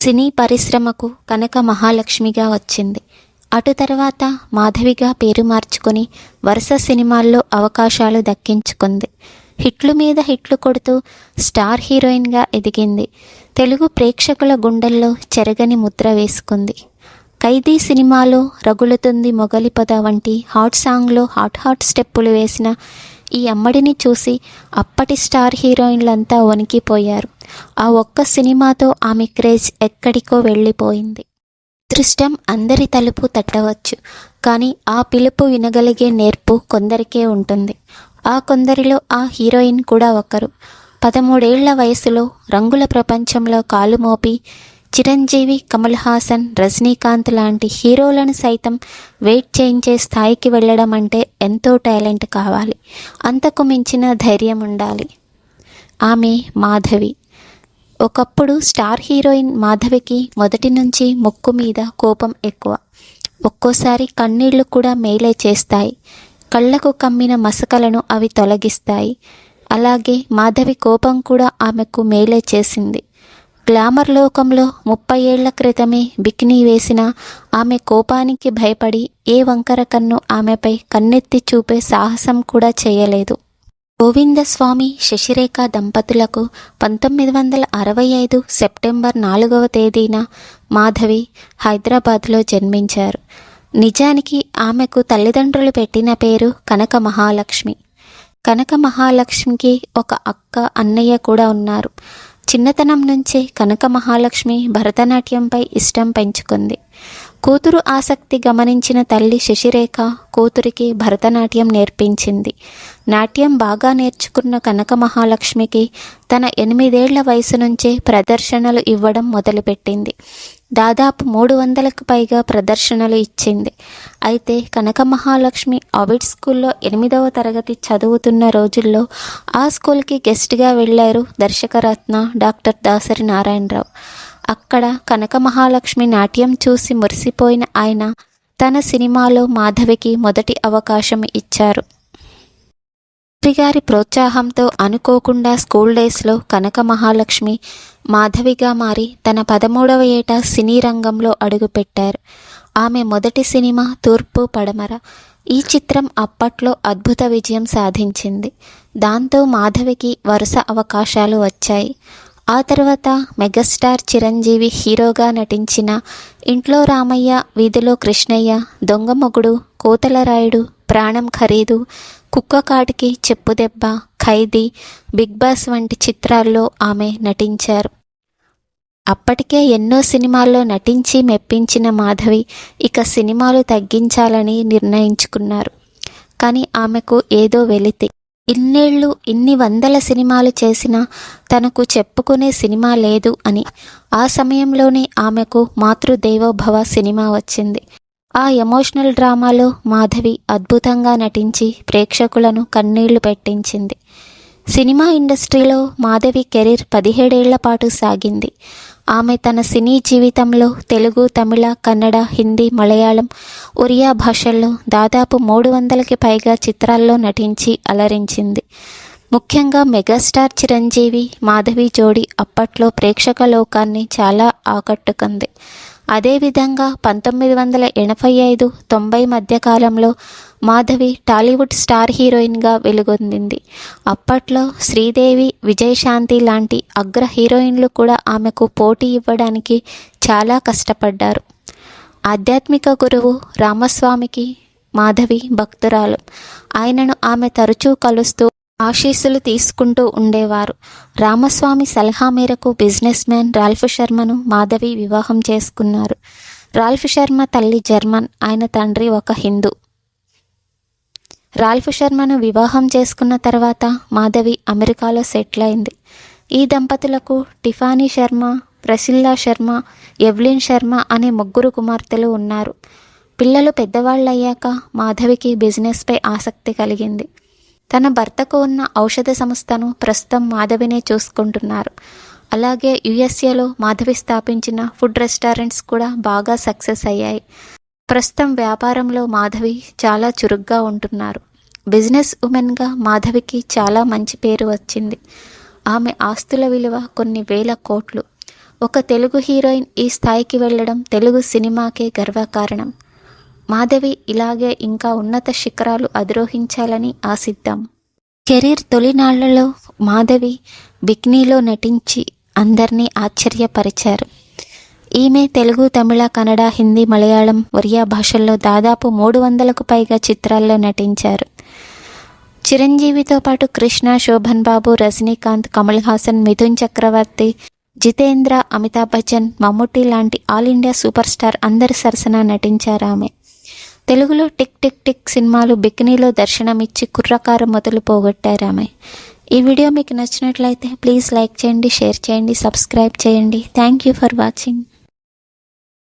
సినీ పరిశ్రమకు కనక మహాలక్ష్మిగా వచ్చింది. అటు తర్వాత మాధవిగా పేరు మార్చుకుని వరుస సినిమాల్లో అవకాశాలు దక్కించుకుంది. హిట్లు మీద హిట్లు కొడుతూ స్టార్ హీరోయిన్గా ఎదిగింది. తెలుగు ప్రేక్షకుల గుండెల్లో చెరగని ముద్ర వేసుకుంది. ఖైదీ సినిమాలో రగులుతుంది మొగలిపద వంటి హాట్ సాంగ్లో హాట్ హాట్ స్టెప్పులు వేసిన ఈ అమ్మడిని చూసి అప్పటి స్టార్ హీరోయిన్లంతా వణికిపోయారు. ఆ ఒక్క సినిమాతో ఆమె క్రేజ్ ఎక్కడికో వెళ్ళిపోయింది. అదృష్టం అందరి తలుపు తట్టవచ్చు కానీ ఆ పిలుపు వినగలిగే నేర్పు కొందరికే ఉంటుంది. ఆ కొందరిలో ఆ హీరోయిన్ కూడా ఒకరు. పదమూడేళ్ళ వయసులో రంగుల ప్రపంచంలో కాలు మోపి చిరంజీవి కమల్ హాసన్ రజనీకాంత్ లాంటి హీరోలను సైతం వెయిట్ చేయించే స్థాయికి వెళ్ళడం అంటే ఎంతో టాలెంట్ కావాలి. అంతకు మించిన ధైర్యం ఉండాలి. ఆమె మాధవి. ఒకప్పుడు స్టార్ హీరోయిన్ మాధవికి మొదటి నుంచి ముక్కు మీద కోపం ఎక్కువ. ఒక్కోసారి కన్నీళ్ళు కూడా మేలే చేస్తాయి. కళ్ళకు కమ్మిన మసకలను అవి తొలగిస్తాయి. అలాగే మాధవి కోపం కూడా ఆమెకు మేలే చేసింది. గ్లామర్ లోకంలో ముప్పై ఏళ్ళ క్రితమే బిక్నీ వేసిన ఆమె కోపానికి భయపడి ఏ వంకర కన్ను ఆమెపై కన్నెత్తి చూపే సాహసం కూడా చేయలేదు. గోవిందస్వామి శశిరేఖ దంపతులకు పంతొమ్మిది వందల అరవై ఐదు సెప్టెంబర్ నాలుగవ తేదీన మాధవి హైదరాబాద్లో జన్మించారు. నిజానికి ఆమెకు తల్లిదండ్రులు పెట్టిన పేరు కనక మహాలక్ష్మి. కనక మహాలక్ష్మికి ఒక అక్క అన్నయ్య కూడా ఉన్నారు. చిన్నతనం నుంచే కనక మహాలక్ష్మి భరతనాట్యంపై ఇష్టం పెంచుకుంది. కూతురు ఆసక్తి గమనించిన తల్లి శశిరేఖ కూతురికి భరతనాట్యం నేర్పించింది. నాట్యం బాగా నేర్చుకున్న కనక మహాలక్ష్మికి తన ఎనిమిదేళ్ళ వయసు నుంచే ప్రదర్శనలు ఇవ్వడం మొదలుపెట్టింది. దాదాపు మూడు వందలకు పైగా ప్రదర్శనలు ఇచ్చింది. అయితే కనక మహాలక్ష్మి ఆవిడ్ స్కూల్లో ఎనిమిదవ తరగతి చదువుతున్న రోజుల్లో ఆ స్కూల్కి గెస్ట్గా వెళ్ళారు దర్శకరత్న డాక్టర్ దాసరి నారాయణరావు అక్కడ కనక మహాలక్ష్మి నాట్యం చూసి మురిసిపోయిన ఆయన తన సినిమాలో మాధవికి మొదటి అవకాశం ఇచ్చారు. గారి ప్రోత్సాహంతో అనుకోకుండా స్కూల్ డేస్లో కనక మహాలక్ష్మి మాధవిగా మారి తన పదమూడవ ఏట సినీ రంగంలో అడుగుపెట్టారు. ఆమె మొదటి సినిమా తూర్పు పడమర. ఈ చిత్రం అప్పట్లో అద్భుత విజయం సాధించింది. దాంతో మాధవికి వరుస అవకాశాలు వచ్చాయి. ఆ తర్వాత మెగాస్టార్ చిరంజీవి హీరోగా నటించిన ఇంట్లో రామయ్య వీధిలో కృష్ణయ్య దొంగ మొగుడు కోతలరాయుడు ప్రాణం ఖరీదు కుక్క కాటికి చెప్పుదెబ్బ ఖైదీ బిగ్ బాస్ వంటి చిత్రాల్లో ఆమె నటించారు. అప్పటికే ఎన్నో సినిమాల్లో నటించి మెప్పించిన మాధవి ఇక సినిమాలు తగ్గించాలని నిర్ణయించుకున్నారు. కానీ ఆమెకు ఏదో వెలితి. ఇన్నేళ్ళు ఇన్ని వందల సినిమాలు చేసినా తనకు చెప్పుకునే సినిమా లేదు అని ఆ సమయంలోనే ఆమెకు మాతృదేవోభవ సినిమా వచ్చింది. ఆ ఎమోషనల్ డ్రామాలో మాధవి అద్భుతంగా నటించి ప్రేక్షకులను కన్నీళ్ళు పెట్టించింది. సినిమా ఇండస్ట్రీలో మాధవి కెరీర్ పదిహేడేళ్ళ పాటు సాగింది. ఆమె తన సినీ జీవితంలో తెలుగు తమిళ కన్నడ హిందీ మలయాళం ఒరియా భాషల్లో దాదాపు మూడు వందలకి పైగా చిత్రాల్లో నటించి అలరించింది. ముఖ్యంగా మెగాస్టార్ చిరంజీవి మాధవి జోడి అప్పట్లో ప్రేక్షక లోకాన్ని చాలా ఆకట్టుకుంది. అదేవిధంగా పంతొమ్మిది వందల ఎనభై ఐదు తొంభై మధ్యకాలంలో మాధవి టాలీవుడ్ స్టార్ హీరోయిన్గా వెలుగొందింది. అప్పట్లో శ్రీదేవి విజయశాంతి లాంటి అగ్ర హీరోయిన్లు కూడా ఆమెకు పోటీ ఇవ్వడానికి చాలా కష్టపడ్డారు. ఆధ్యాత్మిక గురువు రామస్వామికి మాధవి భక్తురాలు. ఆయనను ఆమె తరచూ కలుస్తూ ఆశీస్సులు తీసుకుంటూ ఉండేవారు. రామస్వామి సలహా మేరకు బిజినెస్ మ్యాన్ రాల్ఫ్ శర్మను మాధవి వివాహం చేసుకున్నారు. రాల్ఫ్ శర్మ తల్లి జర్మన్ ఆయన తండ్రి ఒక హిందూ. రాల్ఫ్ శర్మను వివాహం చేసుకున్న తర్వాత మాధవి అమెరికాలో సెటిల్ అయింది. ఈ దంపతులకు Tiffany Sharma Priscilla Sharma Evelyn Sharma అనే ముగ్గురు కుమార్తెలు ఉన్నారు. పిల్లలు పెద్దవాళ్ళయ్యాక మాధవికి బిజినెస్పై ఆసక్తి కలిగింది. తన భర్తకు ఉన్న ఔషధ సంస్థను ప్రస్తుతం మాధవినే చూసుకుంటున్నారు. అలాగే యుఎస్ఏలో మాధవి స్థాపించిన ఫుడ్ రెస్టారెంట్స్ కూడా బాగా సక్సెస్ అయ్యాయి. ప్రస్తుతం వ్యాపారంలో మాధవి చాలా చురుగ్గా ఉంటున్నారు. బిజినెస్ ఉమెన్గా మాధవికి చాలా మంచి పేరు వచ్చింది. ఆమె ఆస్తుల విలువ కొన్ని వేల కోట్లు. ఒక తెలుగు హీరోయిన్ ఈ స్థాయికి వెళ్ళడం తెలుగు సినిమాకే గర్వకారణం. మాధవి ఇలాగే ఇంకా ఉన్నత శిఖరాలు అధిరోహించాలని ఆశిద్దాం. కెరీర్ తొలినాళ్ళలో మాధవి బిక్నీలో నటించి అందరినీ ఆశ్చర్యపరిచారు. ఈమె తెలుగు తమిళ కన్నడ హిందీ మలయాళం ఒరియా భాషల్లో దాదాపు మూడు వందలకు పైగా చిత్రాల్లో నటించారు. చిరంజీవితో పాటు కృష్ణ శోభన్ బాబు రజనీకాంత్ కమల్ హాసన్ మిథున్ చక్రవర్తి జితేంద్ర అమితాబ్ బచ్చన్ మమ్ముట్టి లాంటి ఆల్ ఇండియా సూపర్ స్టార్ అందరి సరసన నటించారు ఆమె తెలుగులో టిక్ టిక్ టిక్ సినిమాలు బికినీలో దర్శనమిచ్చి కుర్రకారం మొదలు పోగొట్టారు ఆమె. ఈ వీడియో మీకు నచ్చినట్లయితే ప్లీజ్ లైక్ చేయండి షేర్ చేయండి సబ్స్క్రైబ్ చేయండి. Thank you for watching